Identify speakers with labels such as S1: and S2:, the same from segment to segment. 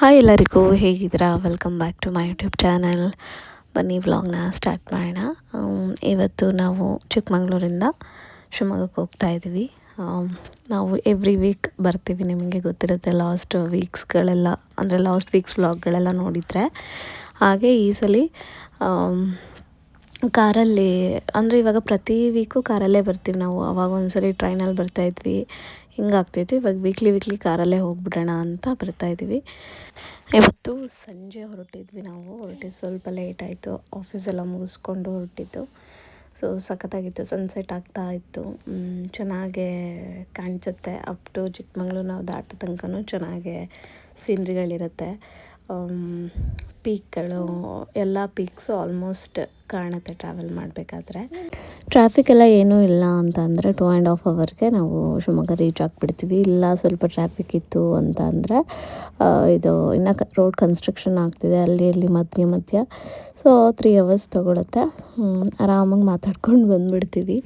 S1: Hi ಎಲ್ಲರಿಗೂ, ಹೇಗಿದ್ದೀರಾ? Welcome back to my YouTube channel ಬನ್ನಿ ವ್ಲಾಗ್ನ ಸ್ಟಾರ್ಟ್ ಮಾಡೋಣ. ಇವತ್ತು ನಾವು ಚಿಕ್ಕಮಗಳೂರಿಂದ ಶಿವಮೊಗ್ಗಕ್ಕೆ ಹೋಗ್ತಾ ಇದ್ದೀವಿ. ನಾವು ಎವ್ರಿ ವೀಕ್ ಬರ್ತೀವಿ, ನಿಮಗೆ ಗೊತ್ತಿರುತ್ತೆ ಲಾಸ್ಟ್ ವೀಕ್ಸ್ಗಳೆಲ್ಲ ಅಂದರೆ ಲಾಸ್ಟ್ ವೀಕ್ಸ್ ವ್ಲಾಗ್ಗಳೆಲ್ಲ ನೋಡಿದರೆ. ಹಾಗೆ ಈ ಸಲ ಕಾರಲ್ಲಿ, ಅಂದರೆ ಇವಾಗ ಪ್ರತಿ ವೀಕು ಕಾರಲ್ಲೇ ಬರ್ತೀವಿ ನಾವು. ಅವಾಗ ಒಂದ್ಸರಿ ಟ್ರೈನಲ್ಲಿ ಬರ್ತಾಯಿದ್ವಿ ಹಿಂಗಾಗ್ತಿತ್ತು. ಇವಾಗ ವೀಕ್ಲಿ ವೀಕ್ಲಿ ಕಾರಲ್ಲೇ ಹೋಗ್ಬಿಡೋಣ ಅಂತ ಬರ್ತಾಯಿದ್ವಿ ಇವತ್ತು ಸಂಜೆ ಹೊರಟಿದ್ವಿ ನಾವು. ಹೊರಟಿದ್ದು ಸ್ವಲ್ಪ ಲೇಟ್ ಆಯಿತು. ಆಫೀಸೆಲ್ಲ ಮುಗಿಸ್ಕೊಂಡು ಹೊರಟಿದ್ದು. ಸೊ ಸಖತ್ತಾಗಿತ್ತು. ಸನ್ಸೆಟ್ ಆಗ್ತಾ ಇತ್ತು. ಚೆನ್ನಾಗೆ ಚೆನ್ನಾಗೇ ಕಾಣಿಸುತ್ತೆ. ಅಪ್ ಟು ಚಿಕ್ಕಮಂಗ್ಳೂರು ನಾವು ದಾಟೋ ತನಕನೂ ಚೆನ್ನಾಗೆ ಸೀನ್ರಿಗಳಿರುತ್ತೆ ಪೀಕ್ಗಳು, ಎಲ್ಲ ಪೀಕ್ಸು ಆಲ್ಮೋಸ್ಟ್ ಕಾಣುತ್ತೆ ಟ್ರಾವೆಲ್ ಮಾಡಬೇಕಾದ್ರೆ. ಟ್ರಾಫಿಕ್ ಎಲ್ಲ ಏನೂ ಇಲ್ಲ ಅಂತ ಅಂದರೆ ಟೂ ಆ್ಯಂಡ್ ಹಾಫ್ ಅವರ್ಗೆ ನಾವು ಶಿವಮೊಗ್ಗ ರೀಚ್ ಆಗಿಬಿಡ್ತೀವಿ. ಇಲ್ಲ ಸ್ವಲ್ಪ ಟ್ರಾಫಿಕ್ ಇತ್ತು ಅಂತ ಅಂದರೆ ಇದು ಇನ್ನು ರೋಡ್ ಕನ್ಸ್ಟ್ರಕ್ಷನ್ ಆಗ್ತಿದೆ. ಅಲ್ಲಿ ಇಲ್ಲಿ ಮಧ್ಯ ಮಧ್ಯ. ಸೊ ತ್ರೀ ಅವರ್ಸ್ ತೊಗೊಳುತ್ತೆ. ಆರಾಮಾಗಿ ಮಾತಾಡ್ಕೊಂಡು ಬಂದುಬಿಡ್ತೀವಿ.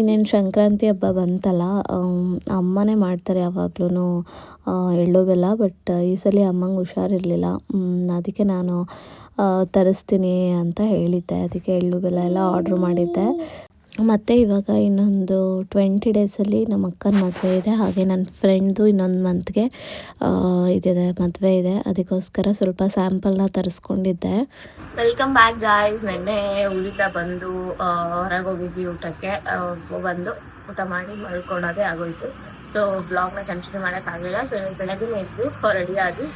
S1: ಇನ್ನೇನು ಸಂಕ್ರಾಂತಿ ಹಬ್ಬ ಬಂತಲ್ಲ ಅಮ್ಮನೇ ಮಾಡ್ತಾರೆ ಯಾವಾಗ್ಲೂ ಎಳ್ಳು ಬೆಲ್ಲ, ಬಟ್ ಈ ಸಲ ಅಮ್ಮಂಗೆ ಹುಷಾರಿರಲಿಲ್ಲ. ಅದಕ್ಕೆ ನಾನು ತರಿಸ್ತೀನಿ ಅಂತ ಹೇಳಿದ್ದೆ. ಅದಕ್ಕೆ ಎಳ್ಳು ಬೆಲ್ಲ ಎಲ್ಲ ಆರ್ಡ್ರ್ ಮಾಡಿದ್ದೆ. ಮತ್ತು ಇವಾಗ ಇನ್ನೊಂದು ಟ್ವೆಂಟಿ ಡೇಸಲ್ಲಿ ನಮ್ಮ ಅಕ್ಕನ ಮದುವೆ ಇದೆ, ಹಾಗೆ ನನ್ನ ಫ್ರೆಂಡ್ದು ಇನ್ನೊಂದು ಮಂತ್ಗೆ ಇದಿದೆ ಮದುವೆ ಇದೆ. ಅದಕ್ಕೋಸ್ಕರ ಸ್ವಲ್ಪ ಸ್ಯಾಂಪಲ್ನ ತರಿಸ್ಕೊಂಡಿದ್ದೆ.
S2: ವೆಲ್ಕಮ್ ಬ್ಯಾಕ್ ಗಾಯ್ಸ್ ನೆನ್ನೆ ಊರಿಂದ ಬಂದು ಹೊರಗೆ ಹೋಗಿದ್ವಿ ಊಟಕ್ಕೆ. ಬಂದು ಊಟ ಮಾಡಿ ಮಲ್ಕೊಳ್ಳೋದೇ ಆಗೋಯ್ತು. ಸೊ ಬ್ಲಾಗ್ನ ಕಂಟಿನ್ಯೂ ಮಾಡೋಕ್ಕಾಗಲಿಲ್ಲ ಸೊ ಬೆಳಗ್ಗೆ ಎದ್ದು ಆಗಿ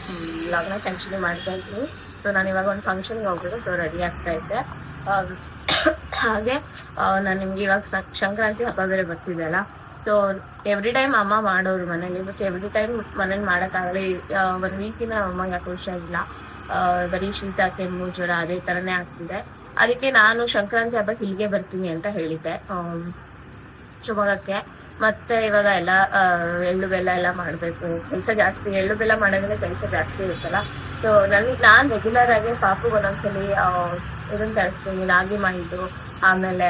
S2: ಬ್ಲಾಗ್ನ ಕಂಟಿನ್ಯೂ ಮಾಡ್ತಾ ಇದ್ದೀನಿ ಸೊ ನಾನು ಇವಾಗ ಒಂದು ಫಂಕ್ಷನ್ಗೆ ಹೋಗ್ಬಿಟ್ಟು ಸೊ ರೆಡಿ ಆಗ್ತಾ ಇದ್ದೆ. ಹಾಗೆ ನಾನು ನಿಮ್ಗೆ ಇವಾಗ ಸಂಕ್ರಾಂತಿ ಹಬ್ಬ ಬೇರೆ ಬರ್ತಿದೆಯಲ್ಲ ಸೊ ಎವ್ರಿ ಟೈಮ್ ಅಮ್ಮ ಮಾಡೋರು ಮನೇಲಿ ಬಟ್ ಎವ್ರಿ ಟೈಮ್ ಮನೇಲಿ ಮಾಡೋಕ್ಕಾಗಲ್ಲ ಒಂದು ವೀಕಿನ ಅಮ್ಮಗೆ ಯಾಕೆ ಹುಷಾರಿಲ್ಲ ಬರೀ ಶೀತ, ಕೆಮ್ಮು, ಜ್ವರ, ಅದೇ ಥರನೇ ಆಗ್ತಿದೆ. ಅದಕ್ಕೆ ನಾನು ಸಂಕ್ರಾಂತಿ ಹಬ್ಬಕ್ಕೆ ಇಲ್ಲಿಗೆ ಬರ್ತೀನಿ ಅಂತ ಹೇಳಿದ್ದೆ. ಶಿವಮೊಗ್ಗಕ್ಕೆ. ಮತ್ತೆ ಇವಾಗ ಎಲ್ಲ ಎಳ್ಳು ಬೆಲ್ಲ ಎಲ್ಲ ಮಾಡಬೇಕು. ಕೆಲಸ ಜಾಸ್ತಿ, ಎಳ್ಳು ಬೆಲ್ಲ ಮಾಡೋದ್ರೆ ಕೆಲಸ ಜಾಸ್ತಿ ಇರುತ್ತಲ್ಲ. ಸೊ ನನಗೆ ನಾನು ರೆಗ್ಯುಲರ್ ಆಗಿ ಪಾಪು ಒಂದೊಂದ್ಸಲಿ ಇದನ್ನ ತರಿಸ್ತೀನಿ, ರಾಗಿ ಮಾಲ್ಟು ಆಮೇಲೆ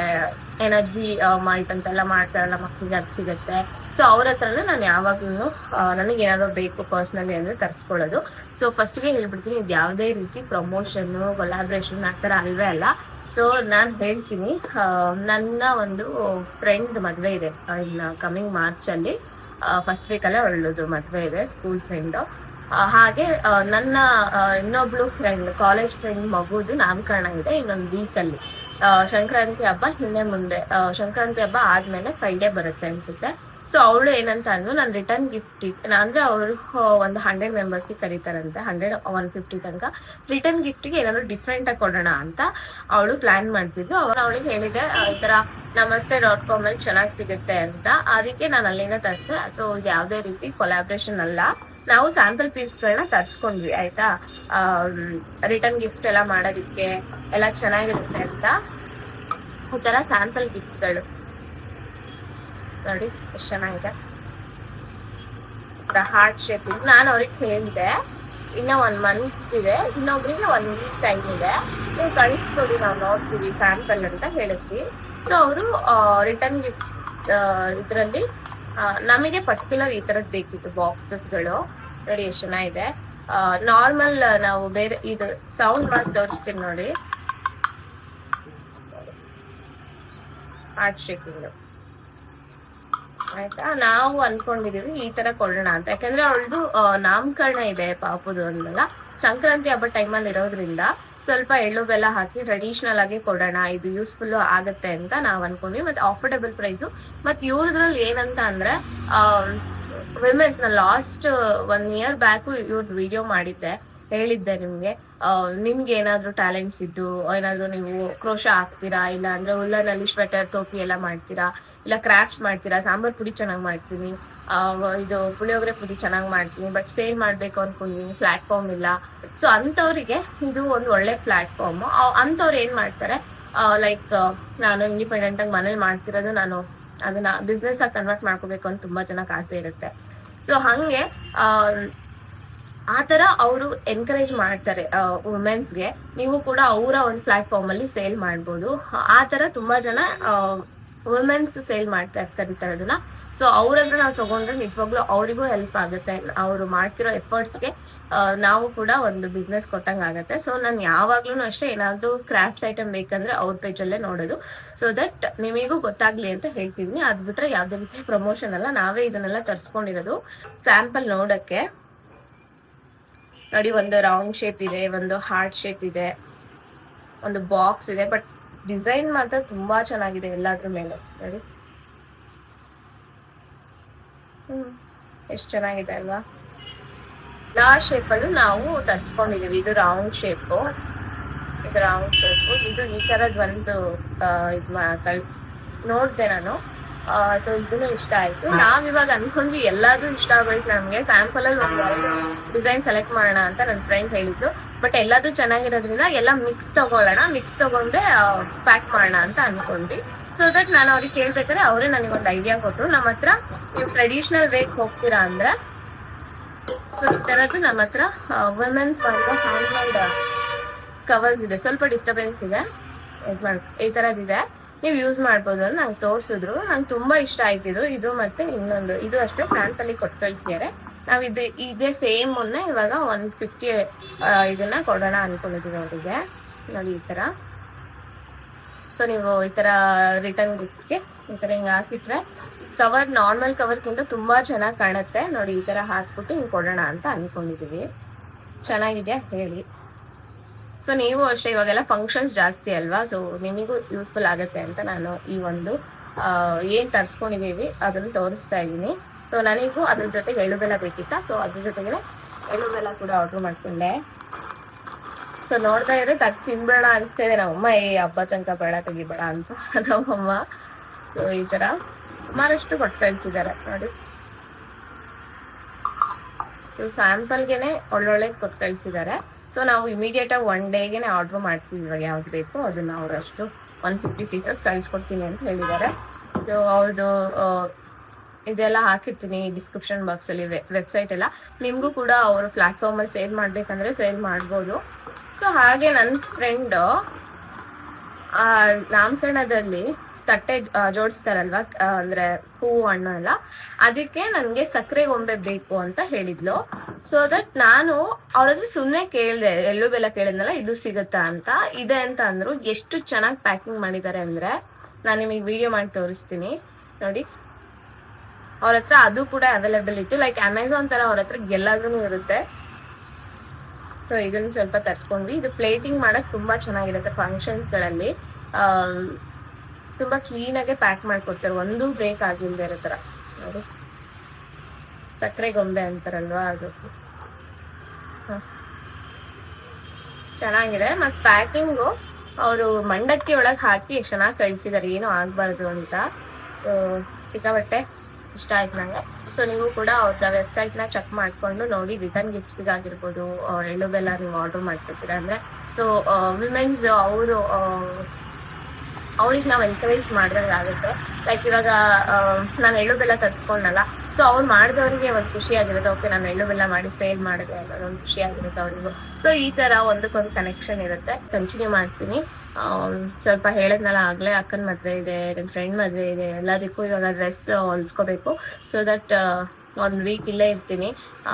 S2: ಎನರ್ಜಿ ಮಾಲ್ಟ್ ಅಂತೆಲ್ಲ ಮಾಡ್ತಾರಲ್ಲ ಮಕ್ಕಳಿಗೆ ಅದು ಸಿಗುತ್ತೆ. ಸೊ ಅವ್ರ ಹತ್ರನೇ ನಾನು ಯಾವಾಗ್ಲೂ ನನಗೆ ಏನಾದ್ರು ಬೇಕು ಪರ್ಸ್ನಲಿ ಅಂದರೆ ತರಿಸ್ಕೊಳ್ಳೋದು. ಸೊ ಫಸ್ಟ್ಗೆ ಹೇಳ್ಬಿಡ್ತೀನಿ, ಇದು ಯಾವುದೇ ರೀತಿ ಪ್ರಮೋಷನ್ನು ಕೊಲಾಬ್ರೇಷನ್ ಆ ಥರ ಅಲ್ವೇ ಅಲ್ಲ. ಸೊ ನಾನು ಹೇಳ್ತೀನಿ ನನ್ನ ಒಂದು ಫ್ರೆಂಡ್ ಮದುವೆ ಇದೆ ಇನ್ನು ಕಮಿಂಗ್ ಮಾರ್ಚಲ್ಲಿ ಫಸ್ಟ್ ವೀಕಲ್ಲೇ ಒಳ್ಳೋದು ಮದುವೆ ಇದೆ ಸ್ಕೂಲ್ ಫ್ರೆಂಡು ಹಾಗೆ ನನ್ನ ಇನ್ನೊಬ್ಳು ಫ್ರೆಂಡ್ ಕಾಲೇಜ್ ಫ್ರೆಂಡ್ ಮಗುದು ನಾಮಕರಣ ಇದೆ ಇನ್ನೊಂದು ವೀಕಲ್ಲಿ ಸಂಕ್ರಾಂತಿ ಹಬ್ಬ ಹಿಂದೆ ಮುಂದೆ. ಸಂಕ್ರಾಂತಿ ಹಬ್ಬ ಆದ್ಮೇಲೆ ಫ್ರೈಡೇ ಬರುತ್ತೆ ಅನ್ಸುತ್ತೆ. ಸೊ ಅವಳು ಏನಂತ ಅಂದ್ರು ನಾನು ರಿಟರ್ನ್ ಗಿಫ್ಟ್ ಅಂದ್ರೆ ಅವರು ಒಂದು ಹಂಡ್ರೆಡ್ ಮೆಂಬರ್ಸಿಗೆ ಕರೀತಾರಂತೆ ಹಂಡ್ರೆಡ್ ಒನ್ ಫಿಫ್ಟಿ ತನಕ. ರಿಟರ್ನ್ ಗಿಫ್ಟಿಗೆ ಏನಾದ್ರು ಡಿಫ್ರೆಂಟ್ ಆಗಿ ಕೊಡೋಣ ಅಂತ ಅವಳು ಪ್ಲಾನ್ ಮಾಡ್ತಿದ್ದು ಅವಳು ಅವಳಿಗೆ ಹೇಳಿದೆ ಈ ತರ ನಮಸ್ತೆ ಡಾಟ್ ಕಾಮ್ ಅಲ್ಲಿ ಚೆನ್ನಾಗಿ ಸಿಗುತ್ತೆ ಅಂತ. ಅದಕ್ಕೆ ನಾನು ಅಲ್ಲಿಂದ ತರಿಸಿದೆ. ಸೊ ಯಾವುದೇ ರೀತಿ ಕೊಲಾಬ್ರೇಷನ್ ಅಲ್ಲ. ನಾವು ಸ್ಯಾಂಪಲ್ ಪೀಸ್ಗಳನ್ನ ತರ್ಸ್ಕೊಂಡ್ವಿ, ಆಯ್ತಾ? ರಿಟರ್ನ್ ಗಿಫ್ಟ್ ಎಲ್ಲ ಮಾಡೋದಕ್ಕೆ ಎಲ್ಲ ಚೆನ್ನಾಗಿರುತ್ತೆ ಅಂತ. ಈ ತರ ಸ್ಯಾಂಪಲ್ ಗಿಫ್ಟ್ಗಳು ನೋಡಿ, ಎಷ್ಟು ಚೆನ್ನಾಗಿದೆ. ಹಾರ್ಟ್ ಶೇಪ್ ಇದು. ನಾನು ಅವ್ರಿಗೆ ಹೇಳಿದೆ, ಇನ್ನ ಒನ್ ಮಂತ್ ಇದೆ, ಇನ್ನೊಬ್ರಿಗೆ ಒನ್ ವೀಕ್ ಟೈಮ್ ಇದೆ. ನೀವು ಕಳಿಸ್ಕೊಡಿ ನಾವು ನೋಡ್ತೀವಿ ಸ್ಯಾಂಪಲ್ ಅಂತ ಹೇಳಿದ್ವಿ. ಸೊ ಅವರು ರಿಟರ್ನ್ ಗಿಫ್ಟ್ ಇದರಲ್ಲಿ ನಮಗೆ ಪರ್ಟಿಕ್ಯುಲರ್ ಈ ತರದ್ ಬೇಕಿತ್ತು ಬಾಕ್ಸಸ್ಗಳು ನೋಡಿ ಎಷ್ಟು ಚೆನ್ನಾಗಿದೆ ನಾರ್ಮಲ್ ನಾವು ಬೇರೆ ಇದು ಸೌಂಡ್ ಮಾಡಿ ತೋರಿಸ್ತೀನಿ ನೋಡಿ. ಹಾರ್ಟ್ ಶೇಪಿಂಗ್ ಆಯ್ತಾ? ನಾವು ಅನ್ಕೊಂಡಿದೀವಿ ಈ ತರ ಕೊಡೋಣ ಅಂತ. ಯಾಕಂದ್ರೆ ಅವಳದು ನಾಮಕರಣ ಇದೆ ಪಾಪುದು ಅಂದಲ್ಲ ಸಂಕ್ರಾಂತಿ ಹಬ್ಬ ಟೈಮಲ್ಲಿ ಇರೋದ್ರಿಂದ ಸ್ವಲ್ಪ ಎಳ್ಳು ಬೆಲ್ಲ ಹಾಕಿ ಟ್ರೆಡಿಷನಲ್ ಆಗಿ ಕೊಡೋಣ. ಇದು ಯೂಸ್ಫುಲ್ ಆಗುತ್ತೆ ಅಂತ ನಾವು ಅನ್ಕೊಂಡ್ವಿ. ಮತ್ತೆ ಆಫರ್ಡಬಲ್ ಪ್ರೈಸು ಮತ್ತೆ ಇವ್ರದ್ರಲ್ಲಿ ಏನಂತ ಅಂದ್ರೆ ವಿಮೆನ್ಸ್ ನಾನು ಲಾಸ್ಟ್ ಒನ್ ಇಯರ್ ಬ್ಯಾಕು ಇವ್ರದ್ದು ವಿಡಿಯೋ ಮಾಡಿದ್ದೆ. ಹೇಳಿದ್ದೆ ನಿಮ್ಗೆ. ನಿಮ್ಗೆ ಏನಾದ್ರು ಟ್ಯಾಲೆಂಟ್ಸ್ ಇದ್ದು, ಏನಾದ್ರು ನೀವು ಕ್ರೋಶ ಹಾಕ್ತೀರಾ? ಇಲ್ಲ ಅಂದ್ರೆ ಉಲ್ಲನಲ್ಲಿ ಸ್ವೆಟರ್ ಟೋಪಿ ಎಲ್ಲ ಮಾಡ್ತೀರಾ? ಇಲ್ಲ ಕ್ರಾಫ್ಟ್ಸ್ ಮಾಡ್ತೀರಾ? ಸಾಂಬಾರ್ ಪುಡಿ ಚೆನ್ನಾಗಿ ಮಾಡ್ತೀನಿ. ಇದು ಪುಳಿಯೋಗರೆ ಪುಡಿ ಚೆನ್ನಾಗಿ ಮಾಡ್ತೀನಿ ಬಟ್ ಸೇಲ್ ಮಾಡಬೇಕು ಅನ್ಕೊಂಡಿದ್ದೀನಿ ಪ್ಲಾಟ್ಫಾರ್ಮ್ ಇಲ್ಲ. ಸೊ ಅಂಥವ್ರಿಗೆ ಇದು ಒಂದು ಒಳ್ಳೆ ಪ್ಲಾಟ್ಫಾರ್ಮ್ ಅಂಥವ್ರು ಏನು ಮಾಡ್ತಾರೆ? ಲೈಕ್ ನಾನು ಇಂಡಿಪೆಂಡೆಂಟ್ ಆಗಿ ಮನೇಲಿ ಮಾಡ್ತಿರೋದು ನಾನು ಅದನ್ನ ಬಿಸ್ನೆಸ್ ಆಗಿ ಕನ್ವರ್ಟ್ ಮಾಡ್ಕೋಬೇಕು ಅಂತ ತುಂಬಾ ಜನಕ್ಕೆ ಆಸೆ ಇರುತ್ತೆ. ಸೊ ಹಂಗೆ ಆ, ಥರ ಅವರು ಎನ್ಕರೇಜ್ ಮಾಡ್ತಾರೆ ವುಮೆನ್ಸ್ಗೆ ನೀವು ಕೂಡ ಅವರ ಒಂದು ಪ್ಲಾಟ್ಫಾರ್ಮ್ ಅಲ್ಲಿ ಸೇಲ್ ಮಾಡ್ಬೋದು. ಆ ಥರ ತುಂಬಾ ಜನ ವುಮೆನ್ಸ್ ಸೇಲ್ ಮಾಡ್ತಾ ಇರ್ತಾರೆ ಈ ಥರದನ್ನ. ಸೊ ಅವ್ರ ಹತ್ರ ನಾವು ತಗೊಂಡ್ರೆ ನಿಜವಾಗ್ಲೂ ಅವರಿಗೂ ಹೆಲ್ಪ್ ಆಗುತ್ತೆ. ಅವರು ಮಾಡ್ತಿರೋ ಎಫರ್ಟ್ಸ್ಗೆ ನಾವು ಕೂಡ ಒಂದು ಬಿಸ್ನೆಸ್ ಕೊಟ್ಟಂಗೆ ಆಗುತ್ತೆ. ಸೊ ನಾನು ಯಾವಾಗ್ಲೂ ಅಷ್ಟೇ ಏನಾದರೂ ಕ್ರಾಫ್ಟ್ಸ್ ಐಟಮ್ ಬೇಕಂದ್ರೆ ಅವ್ರ ಪೇಜಲ್ಲೇ ನೋಡೋದು. ಸೊ ದಟ್ ನಿಮಗೂ ಗೊತ್ತಾಗ್ಲಿ ಅಂತ ಹೇಳ್ತಿದ್ದೀನಿ ಅದು ಬಿಟ್ರೆ ಯಾವುದೇ ರೀತಿ ಪ್ರಮೋಷನ್ ಅಲ್ಲ. ನಾವೇ ಇದನ್ನೆಲ್ಲ ತರಿಸ್ಕೊಂಡಿರೋದು ಸ್ಯಾಂಪಲ್ ನೋಡಕ್ಕೆ. ನೋಡಿ, ಒಂದು ರೌಂಡ್ ಶೇಪ್ ಇದೆ, ಒಂದು ಹಾರ್ಟ್ ಶೇಪ್ ಇದೆ, ಒಂದು ಬಾಕ್ಸ್ ಇದೆ ಬಟ್ ಡಿಸೈನ್ ಮಾತ್ರ ತುಂಬಾ ಚೆನ್ನಾಗಿದೆ ಎಲ್ಲಾದ್ರ ಮೇಲೆ. ನೋಡಿ. ಎಷ್ಟು ಚೆನ್ನಾಗಿದೆ ಅಲ್ವಾ? ಲಾ ಶೇಪಲ್ಲೂ ನಾವು ತರ್ಸ್ಕೊಂಡಿದೀವಿ. ಇದು ರೌಂಡ್ ಶೇಪು ಇದು ರೌಂಡ್ ಶೇಪು ಇದು ಈ ಥರದ್ ಒಂದು ಇದು ಕಳ್ ನೋಡಿದೆ ನಾನು. ಸೊ ಇದನ್ನು ಇಷ್ಟ ಆಯ್ತು. ನಾವ್ ಇವಾಗ ಅನ್ಕೊಂಡ್ವಿ ಎಲ್ಲಾದ್ರೂ ಇಷ್ಟ ಆಗೋಯ್ತು ನಮಗೆ. ಸ್ಯಾಂಪಲ್ ಅಲ್ಲಿ ಒಂದು ಡಿಸೈನ್ ಸೆಲೆಕ್ಟ್ ಮಾಡೋಣ ಅಂತ ನನ್ನ ಫ್ರೆಂಡ್ ಹೇಳಿದ್ರು ಬಟ್ ಎಲ್ಲಾದ್ರೂ ಚೆನ್ನಾಗಿರೋದ್ರಿಂದ ಎಲ್ಲ ಮಿಕ್ಸ್ ತಗೊಳ್ಳೋಣ. ಮಿಕ್ಸ್ ತಗೊಂಡೆ ಪ್ಯಾಕ್ ಮಾಡೋಣ ಅಂತ ಅನ್ಕೊಂಡ್ವಿ. ಸೊ ದಟ್ ನಾನು ಅವ್ರಿಗೆ ಕೇಳ್ಬೇಕಾದ್ರೆ ಅವರೇ ನನಗೆ ಒಂದು ಐಡಿಯಾ ಕೊಟ್ಟರು ನಮ್ಮ ಹತ್ರ ನೀವು ಟ್ರೆಡಿಷ್ನಲ್ ವೇಗೆ ಹೋಗ್ತೀರಾ ಅಂದ್ರೆ ಸೊ ಈ ಥರದ್ದು ನಮ್ಮ ಹತ್ರ ವುಮೆನ್ಸ್ ಬಂದು ಹ್ಯಾಂಡ್ಮೇಡ್ ಕವರ್ಸ್ ಇದೆ. ಸ್ವಲ್ಪ ಡಿಸ್ಟರ್ಬೆನ್ಸ್ ಇದೆ. ಈ ಥರದ್ದಿದೆ ನೀವು ಯೂಸ್ ಮಾಡ್ಬೋದು ಅಂತ ನಂಗೆ ತೋರಿಸಿದ್ರು. ನಂಗೆ ತುಂಬ ಇಷ್ಟ ಆಯ್ತಿದ್ರು ಇದು. ಮತ್ತು ಇನ್ನೊಂದು. ಇದು ಅಷ್ಟೇ ಸ್ಯಾಂಪಲ್ಲಿ ಕೊಟ್ಟು ಕಳಿಸಿದ್ದಾರೆ. ನಾವು ಇದು, ಇದೇ ಸೇಮ್ ಮೊನ್ನೆ ಇವಾಗ ಒನ್ ಫಿಫ್ಟಿ ಇದನ್ನ ಕೊಡೋಣ ಅನ್ಕೊಂಡಿದ್ದೀವಿ ಅವರಿಗೆ ನೋಡಿ ಈ ಥರ ಸೊ ನೀವು ಈ ಥರ ರಿಟರ್ನ್ ಗಿಫ್ಟ್ಗೆ ಈ ಥರ ಹಿಂಗೆ ಹಾಕಿಟ್ರೆ ಕವರ್ ನಾರ್ಮಲ್ ಕವರ್ಗಿಂತ ತುಂಬಾ ಚೆನ್ನಾಗಿ ಕಾಣುತ್ತೆ. ನೋಡಿ, ಈ ಥರ ಹಾಕ್ಬಿಟ್ಟು ಹಿಂಗೆ ಕೊಡೋಣ ಅಂತ ಅನ್ಕೊಂಡಿದ್ದೀವಿ ಚೆನ್ನಾಗಿದೆ ಹೇಳಿ. ಸೊ ನೀವು ಅಷ್ಟೇ, ಇವಾಗೆಲ್ಲ ಫಂಕ್ಷನ್ಸ್ ಜಾಸ್ತಿ ಅಲ್ವಾ? ಸೊ ನಿಮಗೂ ಯೂಸ್ಫುಲ್ ಆಗುತ್ತೆ ಅಂತ ನಾನು ಈ ಒಂದು ಏನು ತರಿಸ್ಕೊಂಡಿದ್ದೀವಿ ಅದನ್ನು ತೋರಿಸ್ತಾ ಇದ್ದೀನಿ. ಸೊ ನನಗೂ ಅದ್ರ ಜೊತೆಗೆ ಎಳ್ಳು ಬೆಲ್ಲ ಬೇಕಿತ್ತ? ಸೊ ಅದ್ರ ಜೊತೆಗೆ ಎಳ್ಳು ಬೆಲ್ಲ ಕೂಡ ಆರ್ಡ್ರ್ ಮಾಡ್ಕೊಂಡೆ. ಸೊ ನೋಡ್ತಾ ಇದ್ರೆ ತಗ್ ತಿನ್ಬೇಡ ಅನಿಸ್ತಾ ಇದೆ. ನಮ್ಮಮ್ಮ, ಏ, ಹಬ್ಬ ತನಕ ಬೇಡ, ತೆಗಿಬೇಡ ಅಂತ ನಮ್ಮಮ್ಮ ಸೊ ಈ ತರ ಸುಮಾರಷ್ಟು ಕೊಟ್ಟು ಕಳ್ಸಿದ್ದಾರೆ ನೋಡಿ. ಸೊ ಸ್ಯಾಂಪಲ್ಗೆನೆ ಒಳ್ಳೊಳ್ಳೆ ಕೊಟ್ಟು ಕಳಿಸಿದ್ದಾರೆ ಸೊ ನಾವು ಇಮಿಡಿಯೇಟ್ ಆಗಿ ಒನ್ ಡೇಗೆನೆ ಆರ್ಡರ್ ಮಾಡ್ತೀವಿ ಇವಾಗ ಯಾವ್ದು ಬೇಕು, ಅದನ್ನ ಅವರಷ್ಟು ಒನ್ ಫಿಫ್ಟಿ ಪೀಸಸ್ ಕಳಿಸ್ಕೊಡ್ತೀನಿ ಅಂತ ಹೇಳಿದ್ದಾರೆ. ಸೊ ಅವ್ರದ್ದು ಇದೆಲ್ಲ ಹಾಕಿರ್ತೀನಿ ಡಿಸ್ಕ್ರಿಪ್ಷನ್ ಬಾಕ್ಸಲ್ಲಿ ವೆಬ್ಸೈಟ್ ಎಲ್ಲ. ನಿಮಗೂ ಕೂಡ ಅವರು ಪ್ಲ್ಯಾಟ್ಫಾರ್ಮಲ್ಲಿ ಸೇಲ್ ಮಾಡಬೇಕಂದ್ರೆ ಸೇಲ್ ಮಾಡ್ಬೋದು. ಸೊ ಹಾಗೆ ನನ್ನ ಫ್ರೆಂಡು ನಾಮಕರಣದಲ್ಲಿ ತಟ್ಟೆ ಜೋಡಿಸ್ತಾರಲ್ವ ಅಂದ್ರೆ ಹೂವು ಹಣ್ಣು ಎಲ್ಲ. ಅದಕ್ಕೆ ನನಗೆ ಸಕ್ಕರೆ ಗೊಂಬೆ ಬೇಕು ಅಂತ ಹೇಳಿದ್ಲು. ಸೊ ದಟ್ ನಾನು ಅವ್ರ ಹತ್ರ ಸುಮ್ಮನೆ ಕೇಳಿದೆ, ಎಲ್ಲೂ ಬೆಲ್ಲ ಕೇಳಿದ್ನಲ್ಲ, ಇದು ಸಿಗುತ್ತಾ ಅಂತ. ಇದೆ ಅಂತ ಅಂದ್ರು, ಎಷ್ಟು ಚೆನ್ನಾಗಿ ಪ್ಯಾಕಿಂಗ್ ಮಾಡಿದ್ದಾರೆ ಅಂದ್ರೆ ನಾನು ನಿಮಗೆ ವಿಡಿಯೋ ಮಾಡಿ ತೋರಿಸ್ತೀನಿ. ನೋಡಿ. ಅವ್ರ ಹತ್ರ ಅದು ಕೂಡ ಅವೈಲೇಬಲ್ ಇತ್ತು. ಲೈಕ್ ಅಮೆಝಾನ್ ತರ ಅವ್ರ ಹತ್ರ ಎಲ್ಲಾದ್ರೂ ಇರುತ್ತೆ. ಸೊ ಇದನ್ನ ಸ್ವಲ್ಪ ತರ್ಸ್ಕೊಂಡ್ವಿ. ಇದು ಪ್ಲೇಟಿಂಗ್ ಮಾಡಕ್ ತುಂಬಾ ಚೆನ್ನಾಗಿರುತ್ತೆ ಫಂಕ್ಷನ್ಸ್ಗಳಲ್ಲಿ ತುಂಬಾ ಕ್ಲೀನಾಗೆ ಪ್ಯಾಕ್ ಮಾಡ್ಕೊಡ್ತಾರೆ. ಒಂದು ಬ್ರೇಕ್ ಆಗಿಲ್ದೇ ಇರೋ ಥರ ನೋಡಿ ಸಕ್ಕರೆ ಗೊಂಬೆ ಅಂತಾರಲ್ವಾ ಅದು. ಹಾಂ. ಚೆನ್ನಾಗಿದೆ. ಮತ್ತು ಪ್ಯಾಕಿಂಗು ಅವರು ಮಂಡಕ್ಕಿ ಒಳಗೆ ಹಾಕಿ ಚೆನ್ನಾಗಿ ಕಳಿಸಿದ್ದಾರೆ ಏನೂ ಆಗಬಾರ್ದು ಅಂತ. ಸಿಕ್ಕಾಬಟ್ಟೆ ಇಷ್ಟ ಆಯ್ತು ನಂಗೆ. ಸೊ ನೀವು ಕೂಡ ಅವ್ರದ್ದು ವೆಬ್ಸೈಟ್ನ ಚೆಕ್ ಮಾಡಿಕೊಂಡು ನೋಡಿ ರಿಟರ್ನ್ ಗಿಫ್ಟ್ಸಿಗಾಗಿರ್ಬೋದು ಎಳ್ಳು ಬೆಲ್ಲ ನೀವು ಆರ್ಡರ್ ಮಾಡ್ಕೊತೀರಾ ಅಂದರೆ. ಸೊ ವಿಮೆನ್ಸ್ ಅವರು ಅವ್ರಿಗೆ ನಾವು ಎನ್ಕರೇಜ್ ಮಾಡಿದಂಗೆ ಆಗುತ್ತೆ. ಲೈಕ್ ಇವಾಗ ನಾನು ಎಳ್ಳು ಬೆಲ್ಲ ತರಿಸ್ಕೊಂಡಲ್ಲ. ಸೊ ಅವ್ರು ಮಾಡಿದವ್ರಿಗೆ ಒಂದು ಖುಷಿ ಆಗಿರುತ್ತೆ. ಓಕೆ ನಾನು ಎಳ್ಳು ಬೆಲ್ಲ ಮಾಡಿ ಸೇಲ್ ಮಾಡಿದೆ ಅನ್ನೋದೊಂದು ಖುಷಿ ಆಗಿರುತ್ತೆ ಅವ್ರಿಗೂ. ಸೊ ಈ ಥರ ಒಂದಕ್ಕೊಂದು ಕನೆಕ್ಷನ್ ಇರುತ್ತೆ. ಕಂಟಿನ್ಯೂ ಮಾಡ್ತೀನಿ. ಸ್ವಲ್ಪ ಹೇಳಿದ್ನಲ್ಲ ಆಗ್ಲೇ ಅಕ್ಕನ ಮದುವೆ ಇದೆ ನನ್ನ ಫ್ರೆಂಡ್ ಮದುವೆ ಇದೆ ಎಲ್ಲದಕ್ಕೂ ಇವಾಗ ಡ್ರೆಸ್ ಹೊಲ್ಸ್ಕೋಬೇಕು. ಸೊ ದಟ್ ಒಂದು ವೀಕ್ ಇಲ್ಲೇ ಇರ್ತೀನಿ.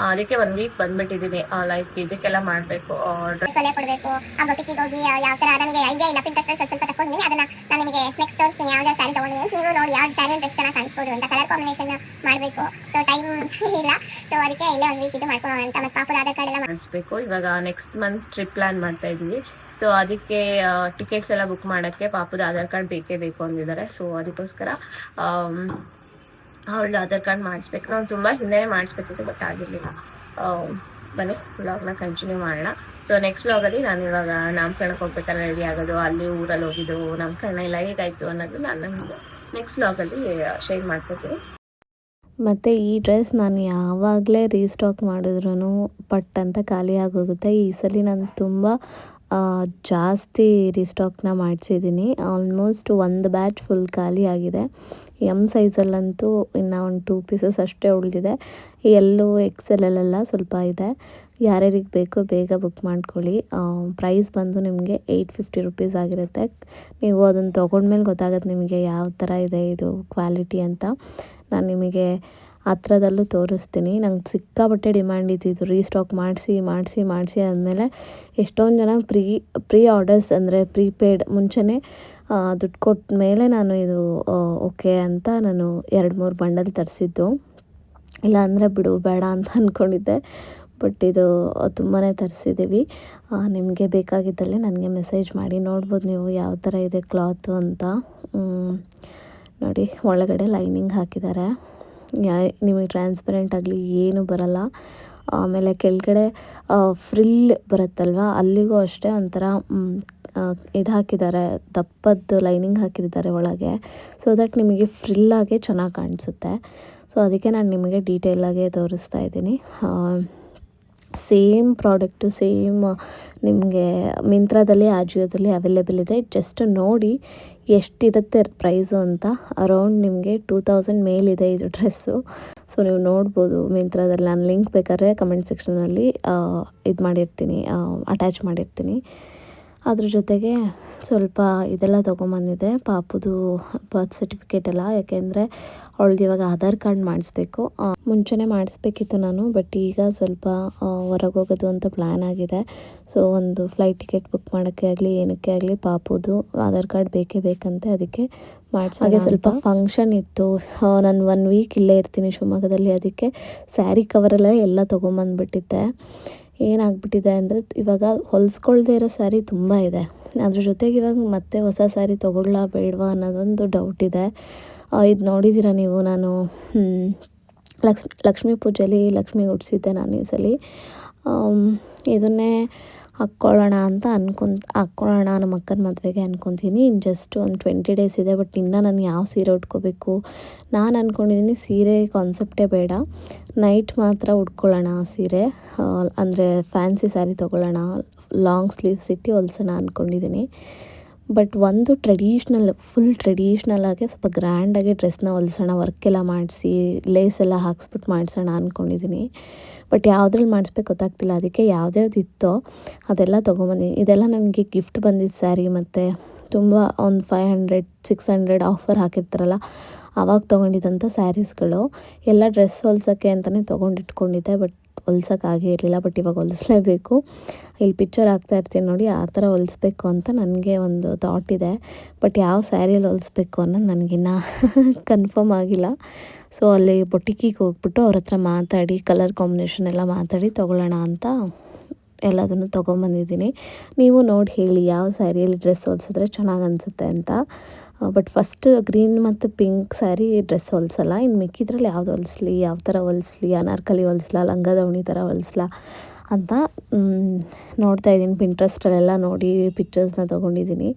S2: ಅದಕ್ಕೆ ಒಂದು ವೀಕ್ ಬಂದ್ಬಿಟ್ಟಿದ್ದೀನಿ ಲೈಕ್ ಇದಕ್ಕೆಲ್ಲ ಮಾಡಬೇಕು
S3: ಸಲಹೆ ಕೊಡಬೇಕು. ಆ ಬೊಟಿಕಿಗೆ ಹೋಗಿ ಯಾವ ತರ ನನಗೆ ಐಡಿಯಾ ಇಲ್ಲ ಪಿಂಟ್ರೆಸ್ಟ್ ಸ್ವಲ್ಪ ಸ್ವಲ್ಪ ತಗೊಂಡಿನಿ ಅದನ್ನ ನಾನು ನಿಮಗೆ ನೆಕ್ಸ್ಟ್ ತೋರಿಸ್ತೀನಿ ಯಾವ್ದು ಸ್ಯಾರಿ ತಗೊಂಡಿದ್ದೀನಿ ನೀವು ನೋಡಿ ಯಾವ ಸ್ಯಾರಿ ಡ್ರೆಸ್ ಚೆನ್ನಾಗಿ ಕಾಣಿಸ್ಬೋದು ಅಂತ ಕಲರ್ ಕಾಂಬಿನೇಷನ್ ಮಾಡಬೇಕು. ಸೊ ಟೈಮ್ ಇಲ್ಲ. ಸೊ ಅದಕ್ಕೆ ಇಲ್ಲೇ ಒಂದು ವೀಕ್ ಇದು ಮಾಡ್ಕೊಳ್ಳೋಣ ಅಂತ ಮತ್ತೆ ಆಧಾರ್ ಕಾರ್ಡ್ ಎಲ್ಲ
S2: ಮಾಡಿಸ್ಬೇಕು. ಇವಾಗ ನೆಕ್ಸ್ಟ್ ಮಂತ್ ಟ್ರಿಪ್ ಪ್ಲಾನ್ ಮಾಡ್ತಾ ಇದ್ದೀವಿ. ಸೊ ಅದಕ್ಕೆ ಟಿಕೆಟ್ಸ್ ಎಲ್ಲ ಬುಕ್ ಮಾಡೋಕ್ಕೆ ಪಾಪದ ಆಧಾರ್ ಕಾರ್ಡ್ ಬೇಕೇ ಬೇಕು ಅಂದಿದ್ದಾರೆ. ಸೊ ಅದಕ್ಕೋಸ್ಕರ ಅವಳು ಆಧಾರ್ ಕಾರ್ಡ್ ಮಾಡಿಸ್ಬೇಕು. ನಾನು ತುಂಬ ಹಿಂದೆ ಮಾಡಿಸ್ಬೇಕಿತ್ತು ಬಟ್ ಆಗಿರಲಿಲ್ಲ. ಬನ್ನಿ ವ್ಲಾಗ್ನ ಕಂಟಿನ್ಯೂ ಮಾಡೋಣ. ಸೊ ನೆಕ್ಸ್ಟ್ ವ್ಲಾಗಲ್ಲಿ ನಾನು ಇವಾಗ ನಾಮಕರಣಕ್ಕೆ ಹೋಗ್ಬೇಕಾದ್ರೆ ರೆಡಿ ಆಗೋದು, ಅಲ್ಲಿ ಊರಲ್ಲಿ ಹೋಗಿದ್ದು, ನಾಮಕರಣ ಎಲ್ಲ ಹೇಗಾಯಿತು ಅನ್ನೋದು ನಾನು ನೆಕ್ಸ್ಟ್ ವ್ಲಾಗಲ್ಲಿ ಶೇರ್ ಮಾಡ್ಕೊತೀನಿ
S1: ಮತ್ತು ಈ ಡ್ರೆಸ್ ನಾನು ಯಾವಾಗಲೇ ರೀಸ್ಟಾಕ್ ಮಾಡಿದ್ರೂ ಪಟ್ ಅಂತ ಖಾಲಿ ಆಗೋಗುತ್ತೆ. ಈ ಸಲ ನಾನು ತುಂಬ ಜಾಸ್ತಿ ರಿಸ್ಟಾಕ್ನ ಮಾಡಿಸಿದ್ದೀನಿ ಆಲ್ಮೋಸ್ಟ್ ಒಂದು ಬ್ಯಾಚ್ ಫುಲ್ ಖಾಲಿ ಆಗಿದೆ. ಎಂ ಸೈಜಲ್ಲಂತೂ ಇನ್ನು ಒಂದು ಟೂ ಪೀಸಸ್ ಅಷ್ಟೇ ಉಳಿದಿದೆ. ಎಲ್ಲೂ ಎಕ್ಸೆಲಲ್ಲೆಲ್ಲ ಸ್ವಲ್ಪ ಇದೆ. ಯಾರ್ಯಾರಿಗೆ ಬೇಕೋ ಬೇಗ ಬುಕ್ ಮಾಡ್ಕೊಳ್ಳಿ. ಪ್ರೈಸ್ ಬಂದು ನಿಮಗೆ ಏಯ್ಟ್ ಫಿಫ್ಟಿ ರುಪೀಸ್ ಆಗಿರುತ್ತೆ. ನೀವು ಅದನ್ನು ತೊಗೊಂಡ್ಮೇಲೆ ಗೊತ್ತಾಗುತ್ತೆ ನಿಮಗೆ ಯಾವ ಥರ ಇದೆ ಇದು ಕ್ವಾಲಿಟಿ ಅಂತ. ನಾನು ನಿಮಗೆ ಹತ್ರದಲ್ಲೂ ತೋರಿಸ್ತೀನಿ. ನಂಗೆ ಸಿಕ್ಕಾಪಟ್ಟೆ ಡಿಮ್ಯಾಂಡ್ ಇದ್ದಿದ್ದು. ಇದು ರೀಸ್ಟಾಕ್ ಮಾಡಿಸಿ ಮಾಡಿಸಿ ಮಾಡಿಸಿ ಆದಮೇಲೆ ಎಷ್ಟೊಂದು ಜನ ಪ್ರೀ ಪ್ರೀ ಆರ್ಡರ್ಸ್ ಅಂದರೆ ಪ್ರೀಪೇಯ್ಡ್ ಮುಂಚೆನೇ ದುಡ್ಡು ಕೊಟ್ಟ ಮೇಲೆ ನಾನು ಇದು ಓಕೆ ಅಂತ ನಾನು ಎರಡು ಮೂರು ಬಂಡಲ್ ತರಿಸಿದ್ದು. ಇಲ್ಲ ಅಂದರೆ ಬಿಡು, ಬೇಡ ಅಂತ ಅಂದ್ಕೊಂಡಿದ್ದೆ ಬಟ್ ಇದು ತುಂಬಾ ತರಿಸಿದ್ದೀವಿ ನಿಮಗೆ ಬೇಕಾಗಿದ್ದಲ್ಲಿ ನನಗೆ ಮೆಸೇಜ್ ಮಾಡಿ. ನೋಡ್ಬೋದು ನೀವು ಯಾವ ಥರ ಇದೆ ಕ್ಲಾತು ಅಂತ. ನೋಡಿ, ಒಳಗಡೆ ಲೈನಿಂಗ್ ಹಾಕಿದ್ದಾರೆ. ಯಾ, ನಿಮಗೆ ಟ್ರಾನ್ಸ್ಪರೆಂಟ್ ಆಗಲಿ ಏನೂ ಬರಲ್ಲ. ಆಮೇಲೆ ಕೆಳಗಡೆ ಫ್ರಿಲ್ ಬರುತ್ತಲ್ವ, ಅಲ್ಲಿಗೂ ಅಷ್ಟೇ ಒಂಥರ ಇದು ಹಾಕಿದ್ದಾರೆ ದಪ್ಪದ್ದು ಲೈನಿಂಗ್ ಹಾಕಿದ್ದಾರೆ ಒಳಗೆ. ಸೊ ದಟ್ ನಿಮಗೆ ಫ್ರಿಲ್ಲಾಗೆ ಚೆನ್ನಾಗಿ ಕಾಣಿಸುತ್ತೆ. ಸೊ ಅದಕ್ಕೆ ನಾನು ನಿಮಗೆ ಡೀಟೇಲಾಗೆ ತೋರಿಸ್ತಾ ಇದ್ದೀನಿ. ಸೇಮ್ ಪ್ರಾಡಕ್ಟು ಸೇಮ್ ನಿಮಗೆ ಮಿಂತ್ರಾದಲ್ಲಿ ಆಜಿಯೋದಲ್ಲಿ ಅವೈಲೇಬಲ್ ಇದೆ. ಜಸ್ಟ್ ನೋಡಿ ಎಷ್ಟಿರುತ್ತೆ ಪ್ರೈಸು ಅಂತ ಅರೌಂಡ್ ನಿಮಗೆ ಟೂ ತೌಸಂಡ್ ಮೇಲಿದೆ ಇದು ಡ್ರೆಸ್ಸು. ಸೊ ನೀವು ನೋಡ್ಬೋದು ಮಿಂತ್ರದಲ್ಲಿ ನಾನು ಲಿಂಕ್ ಬೇಕಾದ್ರೆ ಕಮೆಂಟ್ ಸೆಕ್ಷನಲ್ಲಿ ಇದು ಮಾಡಿರ್ತೀನಿ ಅಟ್ಯಾಚ್ ಮಾಡಿರ್ತೀನಿ. ಅದ್ರ ಜೊತೆಗೆ ಸ್ವಲ್ಪ ಇದೆಲ್ಲ ತೊಗೊಂಬಂದಿದೆ ಪಾಪುದು ಬರ್ತ್ ಸರ್ಟಿಫಿಕೇಟ್ ಎಲ್ಲ. ಯಾಕೆಂದರೆ ಅವಳದು ಇವಾಗ ಆಧಾರ್ ಕಾರ್ಡ್ ಮಾಡಿಸ್ಬೇಕು. ಮುಂಚೆನೇ ಮಾಡಿಸ್ಬೇಕಿತ್ತು ನಾನು ಬಟ್ ಈಗ ಸ್ವಲ್ಪ ಹೊರಗೆ ಹೋಗೋದು ಅಂತ ಪ್ಲ್ಯಾನ್ ಆಗಿದೆ. ಸೊ ಒಂದು ಫ್ಲೈಟ್ ಟಿಕೆಟ್ ಬುಕ್ ಮಾಡೋಕ್ಕೆ ಆಗಲಿ ಏನಕ್ಕೆ ಆಗಲಿ ಪಾಪುದು ಆಧಾರ್ ಕಾರ್ಡ್ ಬೇಕೇ ಬೇಕಂತೆ ಅದಕ್ಕೆ ಮಾಡಿಸಿ ಹಾಗೆ ಸ್ವಲ್ಪ ಫಂಕ್ಷನ್ ಇತ್ತು. ನಾನು ಒನ್ ವೀಕ್ ಇಲ್ಲೇ ಇರ್ತೀನಿ ಶಿವಮೊಗ್ಗದಲ್ಲಿ ಅದಕ್ಕೆ ಸ್ಯಾರಿ ಕವರೆಲ್ಲ ಎಲ್ಲ ತೊಗೊಂಬಂದ್ಬಿಟ್ಟಿದ್ದೆ. ಏನಾಗ್ಬಿಟ್ಟಿದೆ ಅಂದರೆ ಇವಾಗ ಹೊಲಿಸ್ಕೊಳ್ದೇ ಇರೋ ಸ್ಯಾರಿ ತುಂಬ ಇದೆ. ಅದ್ರ ಜೊತೆಗೆ ಇವಾಗ ಮತ್ತೆ ಹೊಸ ಸ್ಯಾರಿ ತೊಗೊಳ್ಲಾ ಬೇಡವಾ ಅನ್ನೋದೊಂದು ಡೌಟ್ ಇದೆ. ಇದು ನೋಡಿದ್ದೀರಾ ನೀವು? ನಾನು ಲಕ್ಷ್ಮಿ, ಲಕ್ಷ್ಮೀ ಪೂಜೆಯಲ್ಲಿ ಲಕ್ಷ್ಮಿ ಉಡ್ಸಿದ್ದೆ ನಾನು ಈ ಸಲ. ಇದನ್ನೇ ಹಾಕ್ಕೊಳ್ಳೋಣ ಅಂತ ಅನ್ಕೊಂತ ಹಾಕ್ಕೊಳ್ಳೋಣ ನಮ್ಮ ಅಕ್ಕನ ಮದುವೆಗೆ ಅನ್ಕೊತೀನಿ. ಇನ್ನು ಜಸ್ಟ್ ಒಂದು ಟ್ವೆಂಟಿ ಡೇಸ್ ಇದೆ ಬಟ್ ಇನ್ನೂ ನಾನು ಯಾವ ಸೀರೆ ಉಟ್ಕೋಬೇಕು? ನಾನು ಅಂದ್ಕೊಂಡಿದ್ದೀನಿ ಸೀರೆ ಕಾನ್ಸೆಪ್ಟೇ ಬೇಡ. ನೈಟ್ ಮಾತ್ರ ಉಟ್ಕೊಳ್ಳೋಣ ಸೀರೆ. ಅಂದರೆ ಫ್ಯಾನ್ಸಿ ಸ್ಯಾರಿ ತೊಗೊಳ್ಳೋಣ. ಲಾಂಗ್ ಸ್ಲೀವ್ಸ್ ಇಟ್ಟು ಹೊಲ್ಸೋಣ ಅಂದ್ಕೊಂಡಿದ್ದೀನಿ ಬಟ್ ಒಂದು ಟ್ರೆಡಿಷ್ನಲ್ ಫುಲ್ ಟ್ರೆಡಿಷ್ನಲ್ ಆಗಿ ಸ್ವಲ್ಪ ಗ್ರ್ಯಾಂಡಾಗಿ ಡ್ರೆಸ್ನ ಹೊಲ್ಸೋಣ ವರ್ಕ್ ಎಲ್ಲ ಮಾಡಿಸಿ ಲೇಸ್ ಎಲ್ಲ ಹಾಕ್ಸ್ಬಿಟ್ಟು ಮಾಡಿಸೋಣ ಅಂದ್ಕೊಂಡಿದ್ದೀನಿ ಬಟ್ ಯಾವುದ್ರಲ್ಲಿ ಮಾಡಿಸ್ಬೇಕು ಗೊತ್ತಾಗ್ತಿಲ್ಲ. ಅದಕ್ಕೆ ಯಾವ್ದ್ಯಾವ್ದು ಇತ್ತೋ ಅದೆಲ್ಲ ತೊಗೊಂಬಂದಿನಿ ಇದೆಲ್ಲ ನನಗೆ ಗಿಫ್ಟ್ ಬಂದಿದ್ದು ಸ್ಯಾರಿ ಮತ್ತು ತುಂಬ ಒಂದು five hundred six hundred offer ಹಾಕಿರ್ತಾರಲ್ಲ ಆವಾಗ ತೊಗೊಂಡಿದ್ದಂಥ ಸ್ಯಾರೀಸ್ಗಳು ಎಲ್ಲ ಡ್ರೆಸ್ ಹೊಲ್ಸೋಕ್ಕೆ ಅಂತಲೇ ತೊಗೊಂಡಿಟ್ಕೊಂಡಿದ್ದೆ. ಬಟ್ ಹೊಲ್ಸೋಕ್ಕಾಗೇ ಇರಲಿಲ್ಲ ಬಟ್ ಇವಾಗ ಹೊಲಿಸ್ಲೇಬೇಕು. ಇಲ್ಲಿ ಪಿಕ್ಚರ್ ಹಾಕ್ತಾ ಇರ್ತೀನಿ ನೋಡಿ ಆ ಥರ ಹೊಲಿಸ್ಬೇಕು ಅಂತ ನನಗೆ ಒಂದು ಥಾಟ್ ಇದೆ. ಬಟ್ ಯಾವ ಸ್ಯಾರಿಯಲ್ಲಿ ಹೊಲಿಸ್ಬೇಕು ಅನ್ನೋದು ನನಗಿನ್ನ ಕನ್ಫರ್ಮ್ ಆಗಿಲ್ಲ. ಸೊ ಅಲ್ಲಿ ಬೊಟಿಕಿಗೆ ಹೋಗ್ಬಿಟ್ಟು ಅವ್ರ ಹತ್ರ ಮಾತಾಡಿ ಕಲರ್ ಕಾಂಬಿನೇಷನ್ ಎಲ್ಲ ಮಾತಾಡಿ ತೊಗೊಳ್ಳೋಣ ಅಂತ ಎಲ್ಲದನ್ನು ತೊಗೊಂಬಂದಿದ್ದೀನಿ. ನೀವು ನೋಡಿ ಹೇಳಿ, ಯಾವ ಸ್ಯಾರಿಯಲ್ಲಿ ಡ್ರೆಸ್ ಹೊಲಿಸಿದ್ರೆ ಚೆನ್ನಾಗಿ ಅನಿಸುತ್ತೆ ಅಂತ. ಬಟ್ ಫಸ್ಟ್ ಗ್ರೀನ್ ಮತ್ತು ಪಿಂಕ್ ಸ್ಯಾರಿ ಡ್ರೆಸ್ ಹೊಲಿಸಲ್ಲ. ಇನ್ನು ಮಿಕ್ಕಿದ್ರಲ್ಲಿ ಯಾವ್ದು ಹೊಲಿಸ್ಲಿ, ಯಾವ ಥರ ಹೊಲಿಸ್ಲಿ, ಅನಾರ್ಕಲಿ ಹೊಲಿಸ್ಲಾ, ಲಂಗ ದಾವಣಿ ಥರ ಹೊಲಿಸ್ಲಾ ಅಂತ ನೋಡ್ತಾ ಇದ್ದೀನಿ. ಪಿಂಟ್ರೆಸ್ಟಲ್ಲೆಲ್ಲ ನೋಡಿ ಪಿಕ್ಚರ್ಸ್ನ ತೊಗೊಂಡಿದ್ದೀನಿ.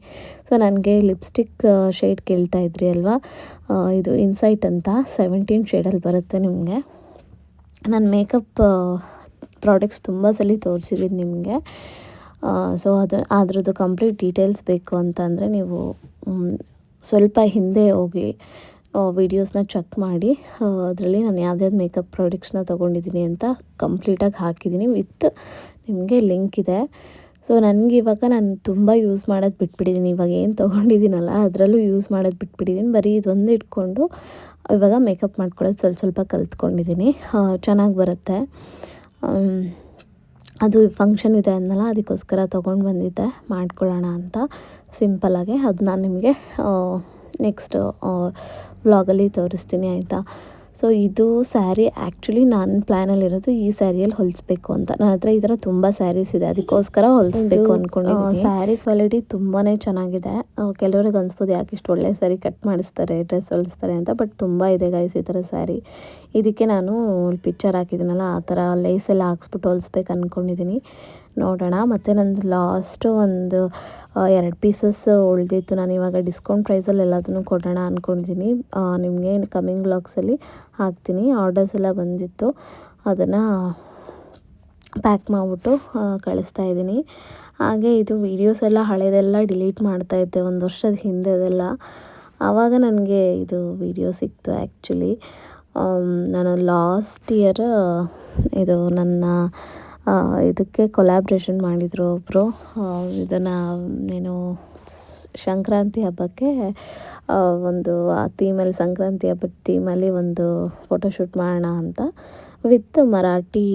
S1: ಸೊ ನನಗೆ ಲಿಪ್ಸ್ಟಿಕ್ ಶೇಡ್ ಕೇಳ್ತಾ ಇದ್ರಿ ಅಲ್ವಾ? ಇದು ಇನ್ಸೈಟ್ ಅಂತ. ಸೆವೆಂಟೀನ್ ಶೇಡಲ್ಲಿ ಬರುತ್ತೆ ನಿಮಗೆ. ನಾನು ಮೇಕಪ್ ಪ್ರಾಡಕ್ಟ್ಸ್ ತುಂಬ ಸಲ ತೋರಿಸಿದ್ದೀನಿ ನಿಮಗೆ. ಸೊ ಅದು, ಅದರದ್ದು ಕಂಪ್ಲೀಟ್ ಡೀಟೇಲ್ಸ್ ಬೇಕು ಅಂತಂದರೆ ನೀವು ಸ್ವಲ್ಪ ಹಿಂದೆ ಹೋಗಿ ವೀಡಿಯೋಸ್ನ ಚೆಕ್ ಮಾಡಿ ಅದರಲ್ಲಿ ನಾನು ಯಾವ್ದ್ಯಾವ್ದು ಮೇಕಪ್ ಪ್ರಾಡಕ್ಟ್ಸ್ನ ತೊಗೊಂಡಿದ್ದೀನಿ ಅಂತ ಕಂಪ್ಲೀಟಾಗಿ ಹಾಕಿದ್ದೀನಿ ವಿತ್ ನಿಮಗೆ ಲಿಂಕ್ ಇದೆ. ಸೊ ನನಗೆ ಇವಾಗ ನಾನು ತುಂಬ ಯೂಸ್ ಮಾಡೋದು ಬಿಟ್ಬಿಟ್ಟಿದ್ದೀನಿ ಇವಾಗ ಏನು ತೊಗೊಂಡಿದ್ದೀನಲ್ಲ, ಅದರಲ್ಲೂ ಯೂಸ್ ಮಾಡೋದು ಬಿಟ್ಬಿಟ್ಟಿದ್ದೀನಿ ಬರೀ ಇದೊಂದು ಇಟ್ಕೊಂಡು ಇವಾಗ ಮೇಕಪ್ ಮಾಡ್ಕೊಳ್ಳೋದು ಸ್ವಲ್ಪ ಸ್ವಲ್ಪ ಕಲ್ತ್ಕೊಂಡಿದ್ದೀನಿ ಚೆನ್ನಾಗಿ ಬರುತ್ತೆ. ಅದು ಫಂಕ್ಷನ್ ಇದೆ ಅಂದಲ್ಲ ಅದಕ್ಕೋಸ್ಕರ ತೊಗೊಂಡು ಬಂದಿದ್ದೆ ಮಾಡ್ಕೊಳ್ಳೋಣ ಅಂತ. ಸಿಂಪಲ್ಲಾಗೆ ಅದು ನಾನು ನಿಮಗೆ ನೆಕ್ಸ್ಟ್ ವ್ಲಾಗಲ್ಲಿ ತೋರಿಸ್ತೀನಿ ಆಯಿತಾ? ಸೊ ಇದು ಸ್ಯಾರಿ ಆ್ಯಕ್ಚುಲಿ ನನ್ನ ಪ್ಲ್ಯಾನಲ್ಲಿರೋದು ಈ ಸ್ಯಾರಿಯಲ್ಲಿ ಹೊಲಿಸ್ಬೇಕು ಅಂತ. ನನ್ನ ಹತ್ರ ಈ ಥರ ತುಂಬ ಸ್ಯಾರೀಸ್ ಇದೆ ಅದಕ್ಕೋಸ್ಕರ ಹೊಲಿಸ್ಬೇಕು ಅಂದ್ಕೊಂಡು ಸ್ಯಾರಿ ಕ್ವಾಲಿಟಿ ತುಂಬಾ ಚೆನ್ನಾಗಿದೆ. ಕೆಲವ್ರಿಗೆ ಅನಿಸ್ಬೋದು ಯಾಕೆ ಇಷ್ಟು ಒಳ್ಳೆ ಸ್ಯಾರಿ ಕಟ್ ಮಾಡಿಸ್ತಾರೆ ಡ್ರೆಸ್ ಹೊಲಿಸ್ತಾರೆ ಅಂತ ಬಟ್ ತುಂಬ ಇದೆ ಗೈಸ್ ಈ ಥರ ಸ್ಯಾರಿ ಇದಕ್ಕೆ ನಾನು ಪಿಕ್ಚರ್ ಹಾಕಿದ್ದೀನಲ್ಲ, ಆ ಥರ ಲೇಸ್ ಎಲ್ಲ ಹಾಕ್ಸ್ಬಿಟ್ಟು ಹೊಲಿಸ್ಬೇಕು ಅಂದ್ಕೊಂಡಿದ್ದೀನಿ ನೋಡೋಣ, ಮತ್ತು ನಂದು ಲಾಸ್ಟು ಒಂದು ಎರಡು ಪೀಸಸ್ ಉಳಿದಿತ್ತು. ನಾನು ಇವಾಗ ಡಿಸ್ಕೌಂಟ್ ಪ್ರೈಸಲ್ಲಿ ಎಲ್ಲದನ್ನು ಕೊಡೋಣ ಅಂದ್ಕೊಂಡಿದ್ದೀನಿ ನಿಮಗೆ ಕಮ್ಮಿಂಗ್ ಬ್ಲಾಗ್ಸಲ್ಲಿ ಹಾಕ್ತೀನಿ. ಆರ್ಡರ್ಸ್ ಎಲ್ಲ ಬಂದಿತ್ತು. ಅದನ್ನು ಪ್ಯಾಕ್ ಮಾಡಿಬಿಟ್ಟು ಕಳಿಸ್ತಾ ಇದ್ದೀನಿ. ಹಾಗೆ ಇದು ವೀಡಿಯೋಸ್ ಎಲ್ಲ ಹಳೆದೆಲ್ಲ ಡಿಲೀಟ್ ಮಾಡ್ತಾ ಇದ್ದೆ ಒಂದು ವರ್ಷದ ಹಿಂದೆದೆಲ್ಲ. ಆವಾಗ ನನಗೆ ಇದು ವಿಡಿಯೋ ಸಿಕ್ತು ಆ್ಯಕ್ಚುಲಿ ನಾನು ಲಾಸ್ಟ್ ಇಯರ್, ಇದು ನನ್ನ ಇದಕ್ಕೆ ಕೊಲ್ಯಾಬ್ರೇಷನ್ ಮಾಡಿದರು ಒಬ್ಬರು ಇದನ್ನು ಏನು ಸಂಕ್ರಾಂತಿ ಹಬ್ಬಕ್ಕೆ ಒಂದು, ಆ ಥೀಮಲ್ಲಿ ಸಂಕ್ರಾಂತಿ ಹಬ್ಬದ ಥೀಮಲ್ಲಿ ಒಂದು ಫೋಟೋಶೂಟ್ ಮಾಡೋಣ ಅಂತ with Marathi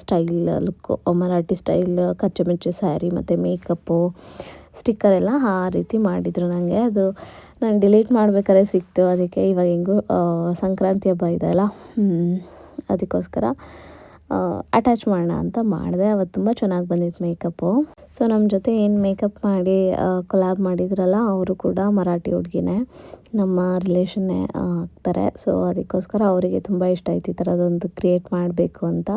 S1: style look Marathi style ಕಚ್ಚುಮಿಚ್ಚು sari ಮತ್ತು ಮೇಕಪ್ಪು ಸ್ಟಿಕ್ಕರ್ ಎಲ್ಲ ಆ ರೀತಿ ಮಾಡಿದರು ನನಗೆ ಅದು ನಾನು ಡಿಲೀಟ್ ಮಾಡ್ಬೇಕಾದ್ರೆ ಸಿಕ್ತು. ಅದಕ್ಕೆ ಇವಾಗ ಹೆಂಗೂ ಸಂಕ್ರಾಂತಿ ಹಬ್ಬ ಇದೆ ಅಲ್ಲ? ಅದಕ್ಕೋಸ್ಕರ ಅಟ್ಯಾಚ್ ಮಾಡೋಣ ಅಂತ ಮಾಡಿದೆ. ಅವತ್ತು ತುಂಬ ಚೆನ್ನಾಗಿ ಬಂದಿತ್ತು ಮೇಕಪ್ಪು ಸೊ ನಮ್ಮ ಜೊತೆ ಏನು ಮೇಕಪ್ ಮಾಡಿ ಕೊಲಾಬ್ ಮಾಡಿದ್ರಲ್ಲ, ಅವರು ಕೂಡ ಮರಾಠಿ ಹುಡುಗಿನೇ. ನಮ್ಮ ರಿಲೇಷನ್ನೇ ಆಗ್ತಾರೆ. ಸೊ ಅದಕ್ಕೋಸ್ಕರ ಅವರಿಗೆ ತುಂಬ ಇಷ್ಟ ಆಯ್ತು ಈ ಥರದೊಂದು ಕ್ರಿಯೇಟ್ ಮಾಡಬೇಕು ಅಂತ.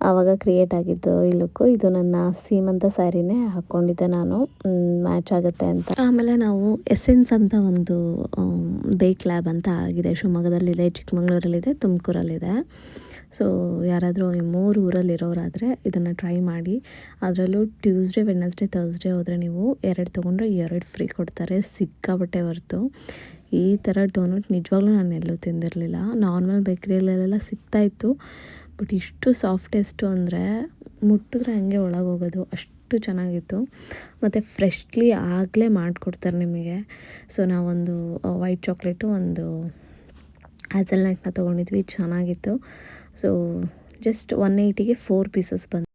S1: ಆವಾಗ ಕ್ರಿಯೇಟ್ ಆಗಿದ್ದು ಈ ಲುಕ್ಕು ಇದು ನನ್ನ ಸೀಮಂತ ಸ್ಯಾರಿನೇ ಹಾಕ್ಕೊಂಡಿದ್ದೆ ನಾನು. ಮ್ಯಾಚ್ ಆಗುತ್ತೆ ಅಂತ. ಆಮೇಲೆ ನಾವು ಎಸೆನ್ಸ್ ಅಂತ ಒಂದು ಬೇಕ್ ಲ್ಯಾಬ್ ಅಂತ ಆಗಿದೆ. ಶಿವಮೊಗ್ಗದಲ್ಲಿದೆ, ಚಿಕ್ಕಮಂಗ್ಳೂರಲ್ಲಿದೆ, ತುಮಕೂರಲ್ಲಿದೆ. ಸೊ ಯಾರಾದರೂ ಈ ಮೂರು ಊರಲ್ಲಿರೋರಾದರೆ ಇದನ್ನು ಟ್ರೈ ಮಾಡಿ. ಅದರಲ್ಲೂ ಟ್ಯೂಸ್ಡೇ ವೆಡ್ನೆಸ್ಡೇ ತರ್ಸ್ಡೇ ಹೋದರೆ ನೀವು ಎರಡು ತೊಗೊಂಡ್ರೆ ಎರಡು ಫ್ರೀ ಕೊಡ್ತಾರೆ. ಸಿಕ್ಕಾಬಟ್ಟೆ ಹೊರತು ಈ ಥರ ಡೋನಟ್ ನಿಜವಾಗ್ಲೂ ನಾನು ಎಲ್ಲೂ ತಿಂದಿರಲಿಲ್ಲ ನಾರ್ಮಲ್ ಬೇಕ್ರಿಯಲ್ಲೆಲ್ಲ ಸಿಗ್ತಾಯಿತ್ತು ಬಟ್ ಇಷ್ಟು ಸಾಫ್ಟೆಸ್ಟು ಅಂದರೆ ಮುಟ್ಟಿದ್ರೆ ಹಂಗೆ ಒಳಗೆ ಹೋಗೋದು ಅಷ್ಟು ಚೆನ್ನಾಗಿತ್ತು. ಮತ್ತು ಫ್ರೆಶ್ಲಿ ಆಗಲೇ ಮಾಡಿಕೊಡ್ತಾರೆ ನಿಮಗೆ. ಸೊ ನಾವೊಂದು ವೈಟ್ ಚಾಕ್ಲೇಟು ಒಂದು ಹ್ಯಾಸಲ್ನಟ್ನ ತೊಗೊಂಡಿದ್ವಿ. ಚೆನ್ನಾಗಿತ್ತು. ಸೊ ಜಸ್ಟ್ ಒನ್ ಏಯ್ಟಿಗೆ ಫೋರ್ ಪೀಸಸ್ ಬಂತು.